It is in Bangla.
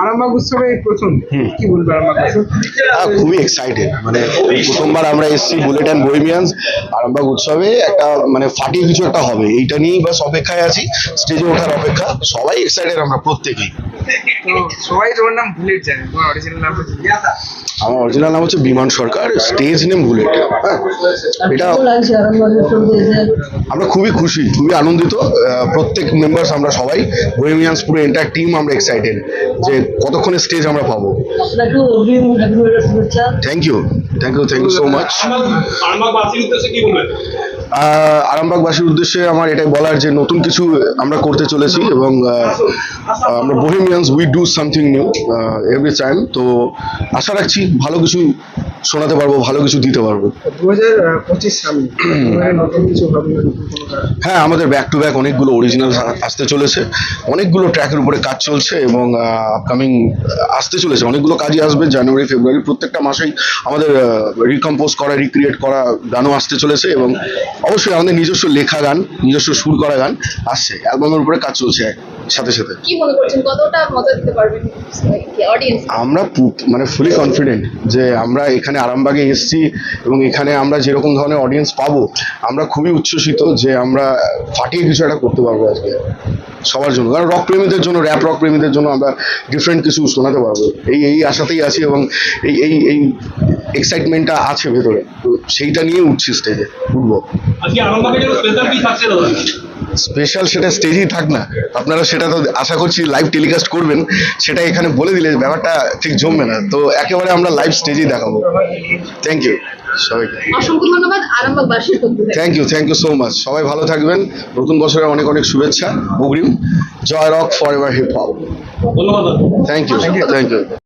আরামবাগ উৎসবে প্রথম। কি বলব আরামবাগ খুবই এক্সাইটেড মানে প্রথমবার আমরা এসেছি বুলেট অ্যান্ড বহিমিয়ান্স আরামবাগ উৎসবে। একটা মানে ফাটিয়ে কিছু একটা হবে। এইটা নিয়েই বাস অপেক্ষায় আছি। স্টেজে ওঠার অপেক্ষা। সবাই এক্সাইটেড আমরা প্রত্যেকেই। সবাই তোমার নাম বুলেট জানে। তোমার অরিজিনাল নাম হচ্ছে আমার অরিজিনাল নাম হচ্ছে বিমান সরকার। স্টেজ নেম বুলেট হ্যাঁ। এটা আমরা খুবই খুশি খুবই আনন্দিত। আহ, প্রত্যেক মেম্বার্স আমরা সবাই বহিমিয়ান্স পুরো এন্টার টিম আমরা এক্সাইটেড যে কতক্ষণে স্টেজ আমরা পাবো। Thank you thank you thank you so much আরামবাগবাসীর উদ্দেশ্যে আমার এটাই বলার যে নতুন কিছু আমরা করতে চলেছি এবং আমরা Bohemians we do something new every time তো আশা রাখছি ভালো কিছু শোনাতে পারব ভালো কিছু দিতে পারব? হ্যাঁ আমাদের ব্যাক টু ব্যাক অনেকগুলো অরিজিনাল আসতে চলেছে। অনেকগুলো ট্র্যাকের উপরে কাজ চলছে এবং আপকামিং আসতে চলেছে। অনেকগুলো কাজই আসবে জানুয়ারি ফেব্রুয়ারি প্রত্যেকটা মাসেই আমাদের রিকম্পোজ করা রিক্রিয়েট করা গানও আসতে চলেছে এবং অবশ্যই আমাদের নিজস্ব লেখা গান নিজস্ব সুর করা গান আসছে। অ্যালবামের উপরে কাজ চলছে। সাথে সাথে। কি মনে করছেন? কতটা মজা দিতে পারবেন অডিয়েন্স আমরা মানে ফুলি কনফিডেন্ট যে আমরা এখানে আরামবাগে এসেছি এবং এখানে আমরা যেরকম ধরনের অডিয়েন্স পাবো আমরা খুবই উচ্ছ্বসিত যে আমরা ফাটিয়ে কিছু একটা করতে পারব আজকে সবার জন্য। কারণ রক প্রেমীদের জন্য র্যাপ রক প্রেমীদের জন্য আমরা ডিফারেন্ট কিছু শোনাতে পারব। এই এই আশাতেই আছি এবং এই এই এই এক্সাইটমেন্টটা আছে ভেতরে। তো সেইটা নিয়ে উঠছি স্টেজে উঠবো আজকে আরামবাগের জন্য স্পেশাল কি থাকছে স্পেশাল সেটা স্টেজেই থাক না। আপনারা সেটা তো আশা করছি লাইভ টেলিকাস্ট করবেন। সেটা এখানে বলে দিলে ব্যাপারটা ঠিক জমবে না। তো একেবারে আমরা লাইভ স্টেজেই দেখাবো। থ্যাংক ইউ সবাইকে। অসংখ্য ধন্যবাদ। আরামবাগবাসীর thank you thank you so much সবাই ভালো থাকবেন। নতুন বছরের অনেক অনেক শুভেচ্ছা। অগ্রিম। জয় rock forever hip hop ধন্যবাদ থ্যাংক ইউ থ্যাংক ইউ